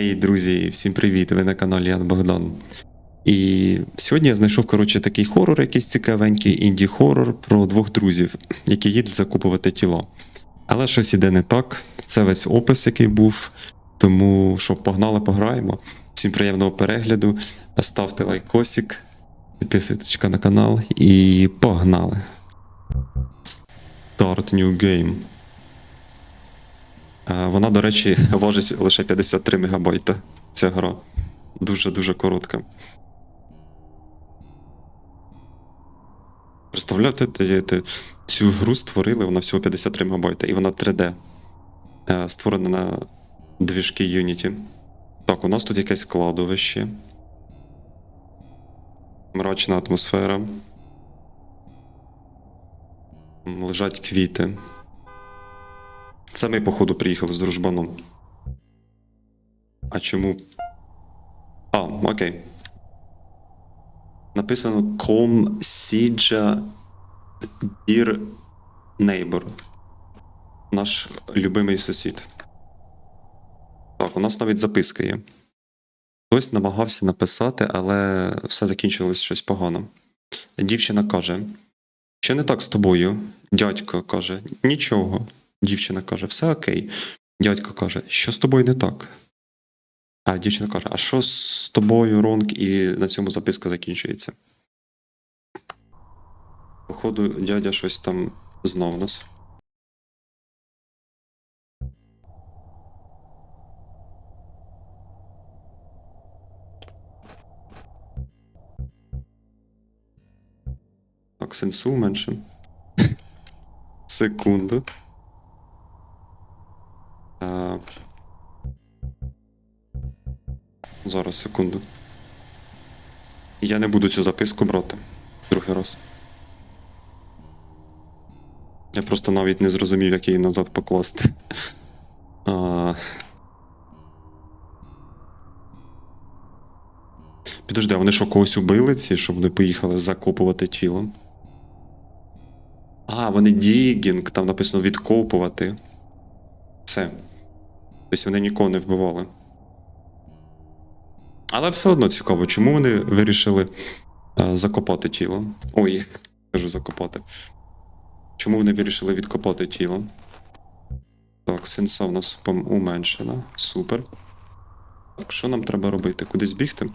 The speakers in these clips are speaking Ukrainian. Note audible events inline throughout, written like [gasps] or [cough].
Ей, друзі, всім привіт! Ви на каналі Ян Богдан. І сьогодні я знайшов, коротше, такий хорор, якийсь цікавенький інді-хорор про двох друзів, які їдуть закупувати тіло. Але щось іде не так. Це весь опис, який був. Тому що погнали, пограємо. Всім приємного перегляду. Ставте лайкосик, підписуйтесь на канал і погнали. Start new game. Е, Вона, до речі, [laughs] важить лише 53 мегабайта. Ця гра. Дуже-дуже коротка. Представляєте, цю гру створили, вона всього 53 мегабайта, і вона 3D. Е, Створена на двіжки Unity. Так, у нас тут якесь кладовище. Мрачна атмосфера. Лежать квіти. Це ми, походу, приїхали з дружбаном. А чому? А, окей. Написано Com Sija Dear Neighbor. Наш любимий сусід. Так, у нас навіть записка є. Хтось намагався написати, але все закінчилось щось погано. Дівчина каже: Що не так з тобою? Дядько каже, нічого. Дівчина каже, все окей. Дядько каже, що з тобою не так? А дівчина каже, а що з тобою, Ронк? І на цьому записка закінчується. Походу, дядя щось там знов нас. Так, сенсу менше. [laughs] Секунду. Зараз, секунду. Я не буду цю записку брати. Другий раз. Я просто навіть не зрозумів, як її назад покласти. [laughs] А... Підожди, а вони що когось убили ці, щоб вони поїхали закопувати тіло? А, вони дігінг, там написано відкопувати. Все. Тобто вони нікого не вбивали. Але все одно цікаво, чому вони вирішили е, закопати тіло. Ой, кажу закопати. Чому вони вирішили відкопати тіло? Так, сенса в нас уменшена. Супер. Так, що нам треба робити? Кудись бігти?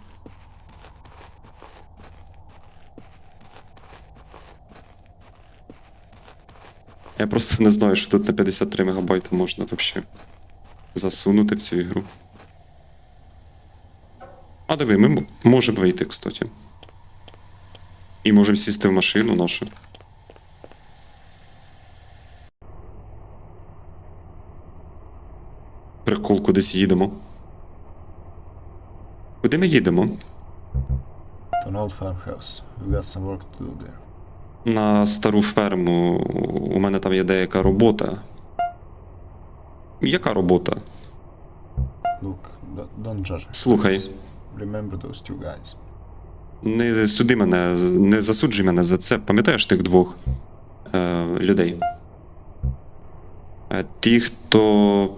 Я просто не знаю, що тут на 53 мегабайта можна взагалі засунути в цю ігру. А диви, ми можемо вийти, кстати. І можемо сісти в машину нашу. Прикол, кудись їдемо. Куди ми їдемо? To an old farmhouse. We've got some work to do there. На стару ферму. У мене там є деяка робота. Яка робота? Look, don't, judge. Слухай, Remember those two guys. не суди мене, не засуджуй мене за це. Пам'ятаєш тих двох е, людей? Е, ті, хто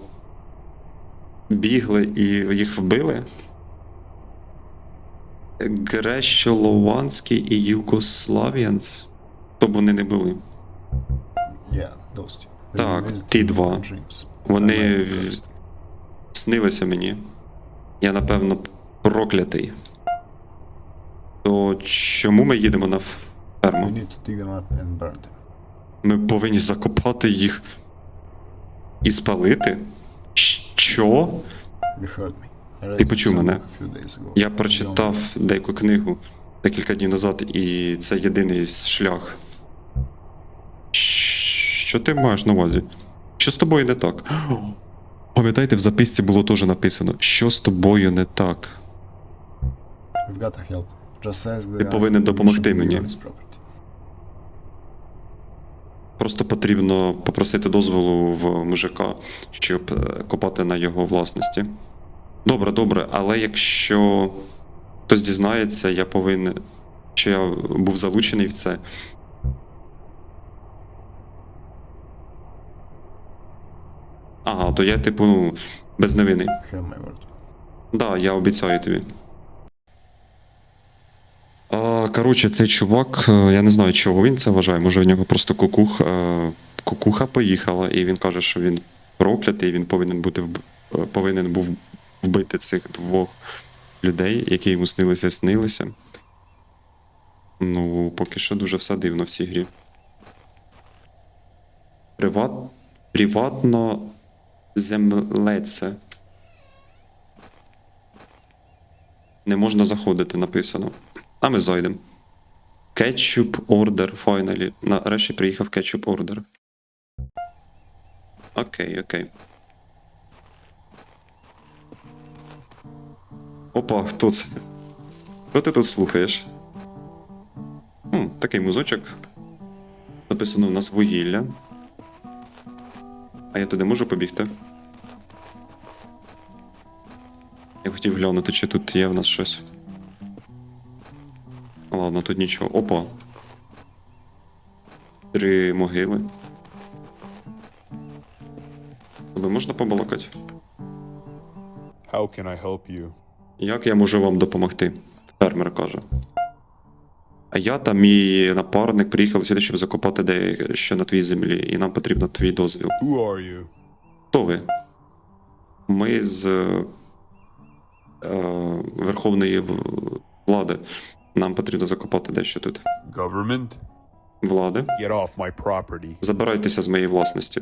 бігли і їх вбили? Грещолованський і Югославіанс? Хто б вони не були? Yeah, those two. Так, ті два. Вони в- снилися мені. Я, напевно, проклятий. То чому ми їдемо на ферму? Ми повинні закопати їх і спалити? Що? Ти почув мене. Я прочитав деяку книгу декілька днів назад, і це єдиний шлях. Що ти маєш на увазі? Що з тобою не так? [gasps] Пам'ятаєте, в записці було теж написано, що з тобою не так. We've got to help. Just ask the Ти повинен допомогти мені. Просто потрібно попросити дозволу в мужика, щоб е, копати на його власності. Добре, добре, але якщо хтось дізнається, я повинен. Що я був залучений в це. Ага, то я, типу, ну, без my word. Да, я обіцяю тобі. Коротше, цей чувак, е, я не знаю, чого він це вважає. Може, в нього просто кукух, е, кукуха поїхала, і він каже, що він проклятий, він повинен бути е, повинен був вбити цих двох людей, які йому снилися, снилися. Ну, поки що дуже все дивно в цій грі. Приват... Приватно землеце. Не можна заходити, написано. А ми зайдемо. Кетчуп ордер finally. Нарешті приїхав кетчуп ордер. Окей, окей. Опа, хто це? Що ти тут слухаєш? Хм, такий музочок. Написано у нас вугілля. А я туди можу побігти? Я хотів глянути, чи тут є в нас щось. Ладно, тут нічого. Опа. Три могили. Тобі можна побалакати? How can I help you? Як я можу вам допомогти? Фермер каже. А я та мій напарник приїхали сюди, щоб закопати дещо на твоїй землі, і нам потрібен твій дозвіл. Who are you? Хто ви? Ми з е, е, Верховної влади. Нам потрібно закопати дещо тут. Government? Влади. Get off my property. Забирайтеся з моєї власності.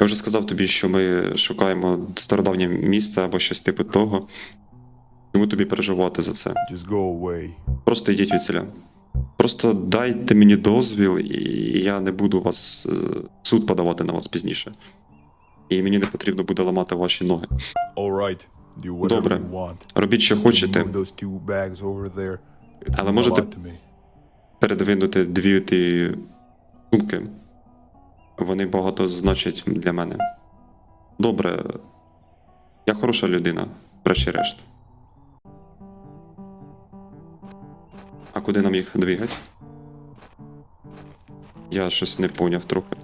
Я вже сказав тобі, що ми шукаємо стародавнє місце або щось типу того. Чому тобі переживати за це? Just go away. Просто йдіть від селя. Просто дайте мені дозвіл, і я не буду вас е, в суд подавати на вас пізніше. І мені не потрібно буде ламати ваші ноги. All right. Do whatever Добре. you want. Робіть, що хочете, Move those two bags over there. Але можете- передвинути дві ті сумки. Вони багато значать для мене. Добре. Я хороша людина, врешті-решт. А куди нам їх двигати? Я щось не поняв трохи.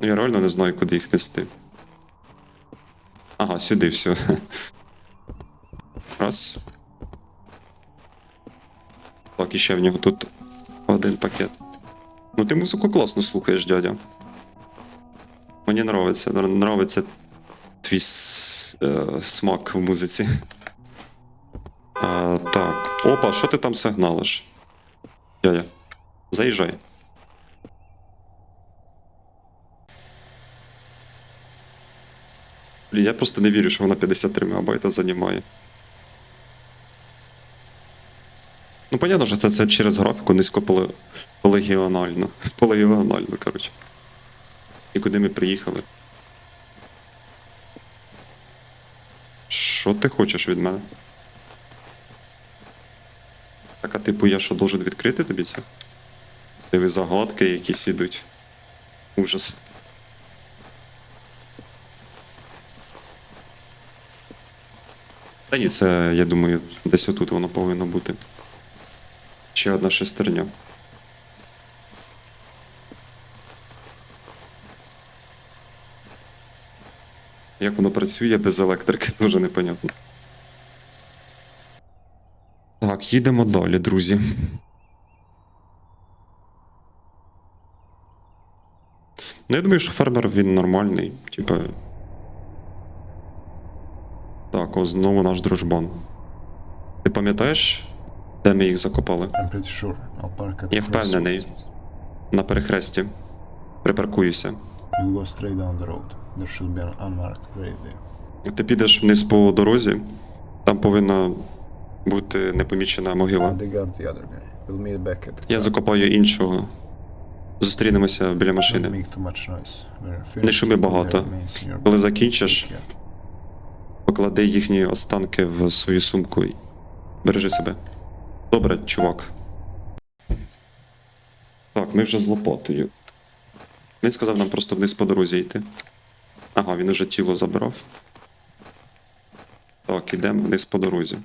Ну, я реально не знаю, куди їх нести. Ага, сюди все. [laughs] Раз. Так, і ще в нього тут один пакет. Ну ти музику класно слухаєш, дядя. Мені нравиться, нра- нравиться твій е, смак в музиці. А, так. Опа, що ти там сигналиш? Дядя, заїжджай. Блін, я просто не вірю, що вона 53 мегабайта займає. Ну, понятно, що це, це через графіку низько поле- [laughs] полегіонально. Коротше. І куди ми приїхали? Що ти хочеш від мене? Так, а типу, я що должен відкрити тобі це? Диви загадки якісь ідуть. Ужас. Та ні, це, я думаю, десь отут воно повинно бути. Ще одна шестерня. Як воно працює без електрики, [laughs] дуже непонятно. Так, їдемо далі, друзі. Ну, я думаю, що фермер він нормальний, типа. Так, ось знову наш дружбан. Ти пам'ятаєш, де ми їх закопали? Sure. Я впевнений. На перехресті. Припаркуюся. Ти підеш вниз по дорозі, там повинна бути непомічена могила. We'll Я закопаю іншого. Зустрінемося біля машини. Не шуми багато. Коли закінчиш, поклади їхні останки в свою сумку бережи себе. Добре, чувак. Так, ми вже з лопатою. Він сказав нам просто вниз по дорозі йти. Ага, він уже тіло забрав. Так, ідемо вниз по дорозі.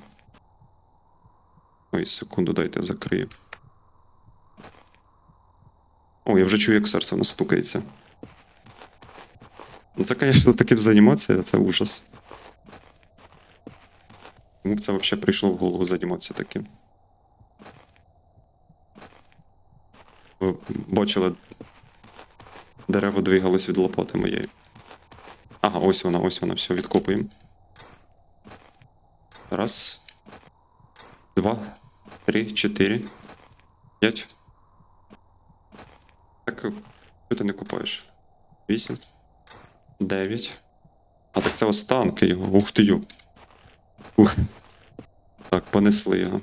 Ой, секунду, дайте закрию. О, я вже чую, як серце в нас стукається. Ну, Це, звісно, таким займатися, це ужас. Кому б це взагалі прийшло в голову займатися таким? Бачили, дерево двигалось від лопати моєї. Ага, ось вона, ось вона, все, відкопуємо. Раз. Два, три, чотири, п'ять. Так, що ти не купаєш? Вісім. Дев'ять. А так це останки його. Ух ти ю. Ух. Так, понесли його.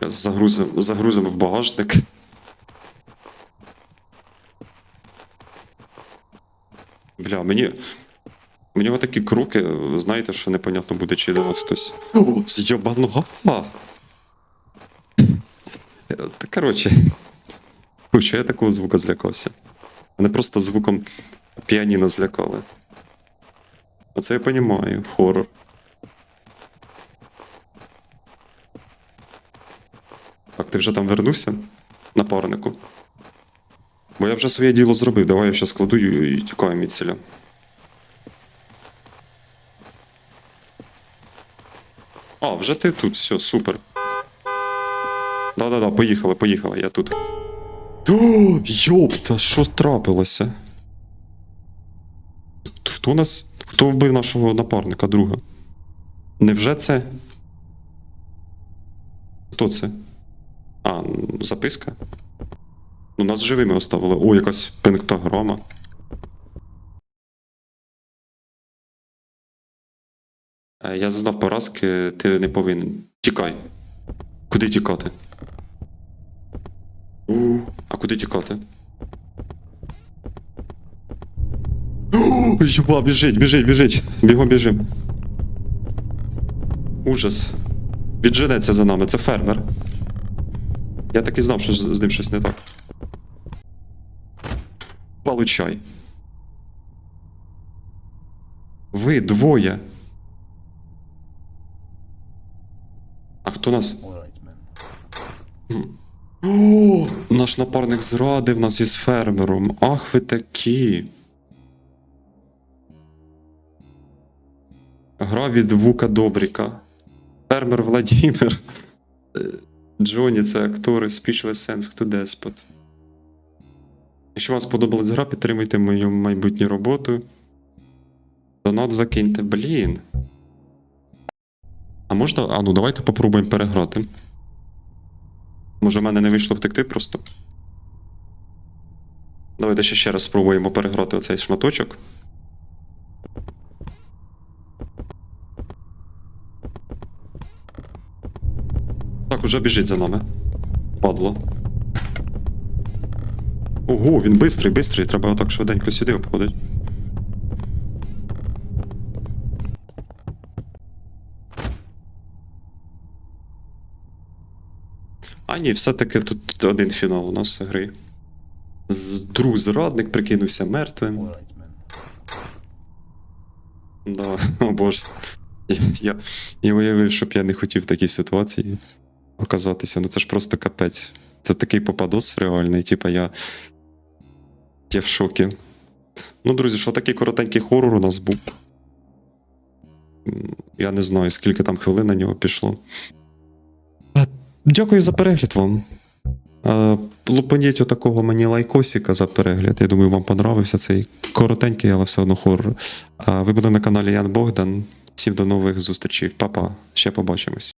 Зараз Загрузимо, загрузимо в багажник. Бля, мені. Мені отакі круки, знаєте, що непонятно буде, чи до нас хтось. О, З'єбаного. Та коротше. Чого я такого звука злякався? Мене просто звуком піаніно злякали. Оце я розумію, хорор. Так, ти вже там вернувся? Напарнику. Бо я вже своє діло зробив. Давай я щас кладу і, тікаю від селя. А, вже ти тут, все, супер. Да-да-да, поїхали, поїхали, я тут. О, йопта, що трапилося? Хто нас. Хто вбив нашого напарника, друга? Невже це? Хто це? А, записка? Ну, нас живими оставили. О, якась пентаграма. Е, Я зазнав поразки, ти не повинен. Тікай. Куди тікати? У, а куди тікати? [gasps] Юба, біжить, біжить, біжить. Бігом біжим. Ужас. Відженеться за нами, це фермер. Я так і знав, що з ним щось не так. Получай. Ви двоє. А хто нас? О, наш напарник зрадив нас із фермером. Ах ви такі. Гра від Вука Добріка. Фермер Владимир. Е, Джоні це актори Speechless Sense to Despot. Якщо вам сподобалась гра, підтримуйте мою майбутню роботу. Донат закиньте. Блін. А можна. А ну давайте попробуємо переграти. Може, в мене не вийшло втекти просто. Давайте ще ще раз спробуємо переграти оцей шматочок. Так, уже біжить за нами. Падло. Ого, він бистрий, бистрий, треба отак швиденько сюди обходить. А ні, все-таки тут один фінал у нас гри. Друг зрадник прикинувся мертвим. Да, [laughs] о боже. Я, я, я уявив, щоб я не хотів в такій ситуації оказатися. Ну це ж просто капець. Це такий попадос реальний, типа я. Я в шокі. Ну, друзі, що такий коротенький хорор у нас був. Я не знаю, скільки там хвилин на нього пішло. Дякую за перегляд вам. Лупаніть отакого мені лайкосика за перегляд. Я думаю, вам понравився цей коротенький, але все одно хорор. Ви були на каналі Ян Богдан. Всім до нових зустрічей. Па-па. Ще побачимось.